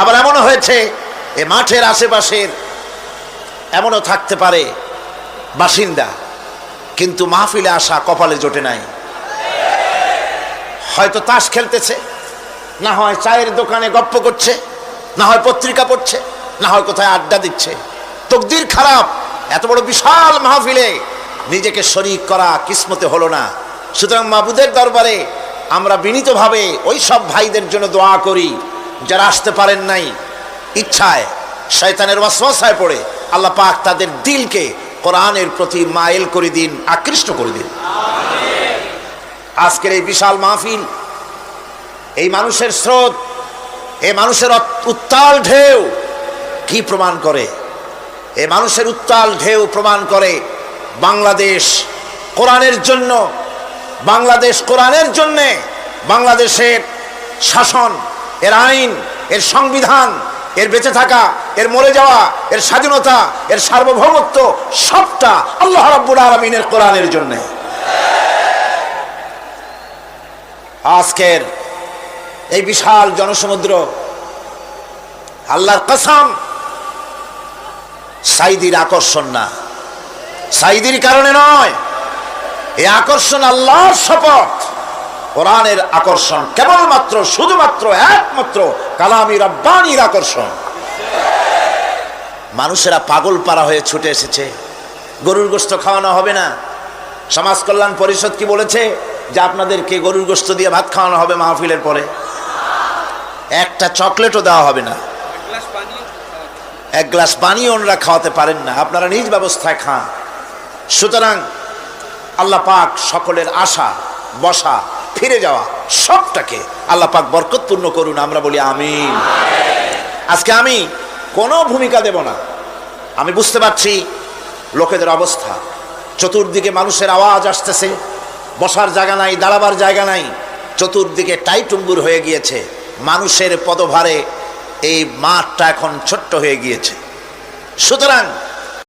আবার এমনও হয়েছে, এ মাঠের আশেপাশের এমনও থাকতে পারে বাসিন্দা, কিন্তু মাহফিলে আসা কপালে জোটে নাই। হয়তো তাস খেলতেছে, না হয় চায়ের দোকানে গপ্প করছে, না হয় পত্রিকা পড়ছে, না হয় কোথায় আড্ডা দিচ্ছে। তকদির খারাপ, এত বড় বিশাল মাহফিলে নিজেকে শরিক করা কিসমতে হলো না। সুতরাং মাবুদের দরবারে আমরা বিনীতভাবে ওই সব ভাইদের জন্য দোয়া করি। যারা আসতে পারেন নাই, ইচ্ছায়, শয়তানের ওয়াসওয়াসায় পড়ে, আল্লাহ পাক তাদের দিলকে কোরআনের প্রতি মাইল করে দিন, আকৃষ্ট করে দিন। আজকের এই বিশাল মাহফিল, এই মানুষের স্রোত, এই মানুষের উত্তাল ঢেউ কি প্রমাণ করে? এ মানুষের উত্তাল ঢেউ প্রমাণ করে বাংলাদেশ কোরআনের জন্য, বাংলাদেশ কোরআনের জন্যে বাংলাদেশের শাসন এর আইন, এর সংবিধান, এর বেঁচে থাকা, এর মরে যাওয়া, এর স্বাধীনতা, এর সার্বভৌমত্ব সবটা আল্লাহ রাব্বুল আলমিনের কোরআনের জন্যে। আজকের এই বিশাল জনসমুদ্র, আল্লাহর কসম সাইদির আকর্ষণ না। সাইদির কারণে নয়, এই আকর্ষণ আল্লাহর শপথ। কোরআনের আকর্ষণ কেবলমাত্র, শুধুমাত্র একমাত্র কালামি রব্বানির আকর্ষণ। মানুষেরা পাগল পাড়া হয়ে ছুটে এসেছে। গরুর গোস্ত খাওয়ানো হবে না। সমাজ কল্যাণ পরিষদ কি বলেছে? যে আপনাদেরকে গরুর গোস্ত দিয়ে ভাত খাওয়ানো হবে মাহফিলের পরে। একটা চকলেটও দেওয়া হবে না। এক গ্লাস পানি ওনারা খাওয়াতে পারেন না। আপনারা নিজ ব্যবস্থায় খান। সুতরাং আল্লাহ পাক সকলের আশা, বসা ফিরে যাওয়া, সবটাকে আল্লাহ পাক বরকতপূর্ণ করুন, আমরা বলি আমিন। আজকে আমি কোনো ভূমিকা দেব না। আমি বুঝতে পারছি লোকেদের অবস্থা। চতুর্দিকে মানুষের আওয়াজ আসতেছে, বসার জায়গা নাই, দাঁড়াবার জায়গা নাই, চতুর্দিকে টাইটুম্বুর হয়ে গিয়েছে, মানুষের পদভারে এই মাঠটা এখন ছোট্ট হয়ে গিয়েছে। সুতরাং